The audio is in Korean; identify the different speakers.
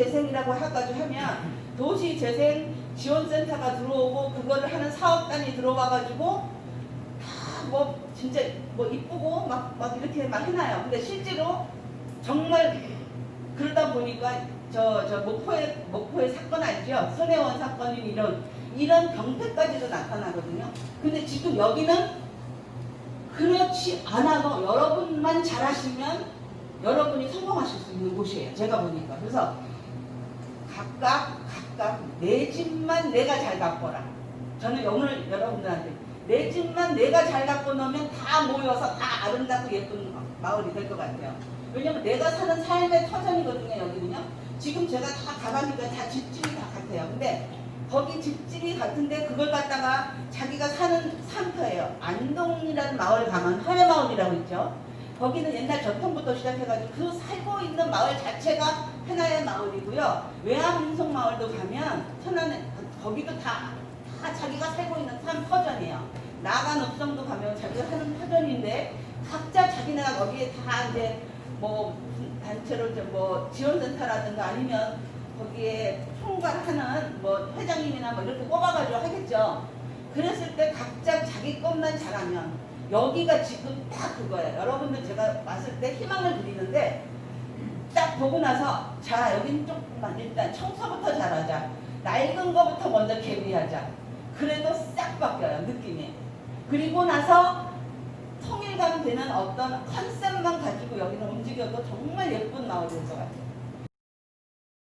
Speaker 1: 도시재생이라고 해가지고 하면 도시재생 지원센터가 들어오고 그거를 하는 사업단이 들어와가지고 다 뭐 진짜 뭐 이쁘고 막, 막 이렇게 막 해놔요. 근데 실제로 정말 그러다 보니까 저, 저 목포의, 목포의 사건 알죠? 손혜원 사건이 이런, 이런 병폐까지도 나타나거든요. 근데 지금 여기는 그렇지 않아도 여러분만 잘하시면 여러분이 성공하실 수 있는 곳이에요. 제가 보니까. 그래서 각각, 각각 내 집만 내가 잘 가꿔라. 저는 오늘 여러분들한테 내 집만 내가 잘 갖고 놓으면 다 모여서 다 아름답고 예쁜 마을이 될 것 같아요. 왜냐면 내가 사는 삶의 터전이거든요, 여기는요. 지금 제가 다 가보니까 다 집집이 다 같아요. 근데 거기 집집이 같은데 그걸 갖다가 자기가 사는 산터예요. 안동이라는 마을 가면 하회마을이라고 있죠. 거기는 옛날 전통부터 시작해가지고 그 살고 있는 마을 자체가 하나의 마을이고요. 외암흥성 마을도 가면 천안에 거기도 다, 다 자기가 살고 있는 산 터전이에요. 나간 읍성도 가면 자기가 사는 터전인데 각자 자기네가 거기에 다 이제 뭐 단체로 뭐 지원센터라든가 아니면 거기에 총괄하는 뭐 회장님이나 뭐 이렇게 뽑아가지고 하겠죠. 그랬을 때 각자 자기 것만 잘하면 여기가 지금 딱 그거예요. 여러분들 제가 왔을 때 희망을 드리는데 딱 보고 나서 자 여기는 조금만 일단 청소부터 잘하자. 낡은 거부터 먼저 개비하자. 그래도 싹 바뀌어요 느낌이. 그리고 나서 통일감 되는 어떤 컨셉만 가지고 여기는 움직여도 정말 예쁜 마을이 될것 같아요.